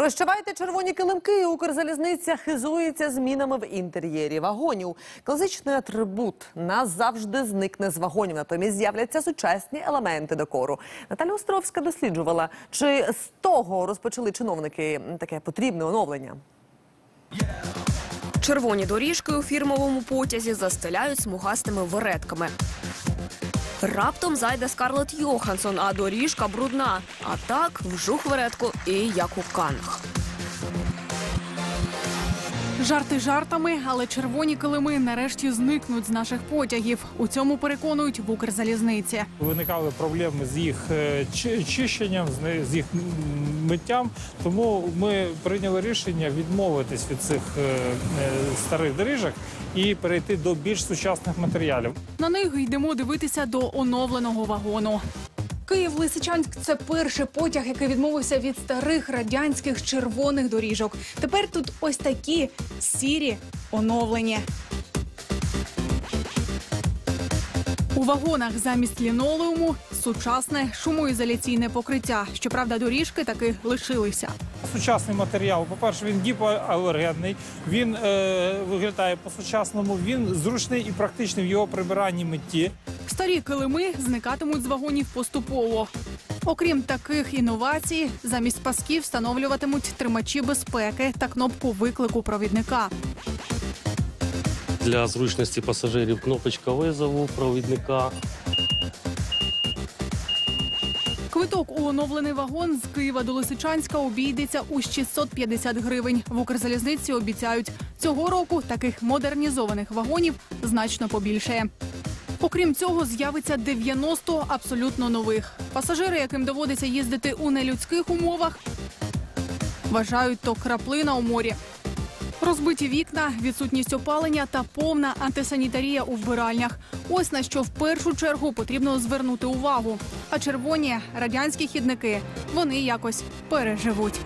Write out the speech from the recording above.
Прощавайте червоні килимки. Укрзалізниця хизується змінами в інтер'єрі вагонів. Класичний атрибут назавжди зникне з вагонів. Натомість з'являться сучасні елементи декору. Наталя Островська досліджувала, чи з того розпочали чиновники таке потрібне оновлення. Червоні доріжки у фірмовому потязі застеляють смугастими веретками. Раптом зайде Скарлетт Йоханссон, а доріжка брудна. А так вжух веретку і як у канах. Жарти жартами, але червоні килими нарешті зникнуть з наших потягів. У цьому переконують в Укрзалізниці. Виникали проблеми з їх е, чи- чищенням, з їх миттям. Тому ми прийняли рішення відмовитись від цих е, е, старих доріжок і перейти до більш сучасних матеріалів. На них йдемо дивитися до оновленого вагону. Київ Лисичанськ це перший потяг, який відмовився від старих радянських червоних доріжок. Тепер тут ось такі сірі оновлені. У вагонах замість лінолеуму сучасне шумоізоляційне покриття. Щоправда, доріжки таки лишилися. Сучасний матеріал, по-перше, він гіпоалергенний, він е, виглядає по-сучасному, він зручний і практичний в його прибиранні митті. Старі килими зникатимуть з вагонів поступово. Окрім таких інновацій, замість пасків встановлюватимуть тримачі безпеки та кнопку виклику провідника. Для зручності пасажирів кнопочка визову провідника. Квиток у оновлений вагон з Києва до Лисичанська обійдеться у 650 гривень. В Укрзалізниці обіцяють, цього року таких модернізованих вагонів значно побільшає. Окрім цього, з'явиться 90 абсолютно нових. Пасажири, яким доводиться їздити у нелюдських умовах, вважають то краплина у морі. Розбиті вікна, відсутність опалення та повна антисанітарія у вбиральнях. Ось на що в першу чергу потрібно звернути увагу. А червоні радянські хідники вони якось переживуть.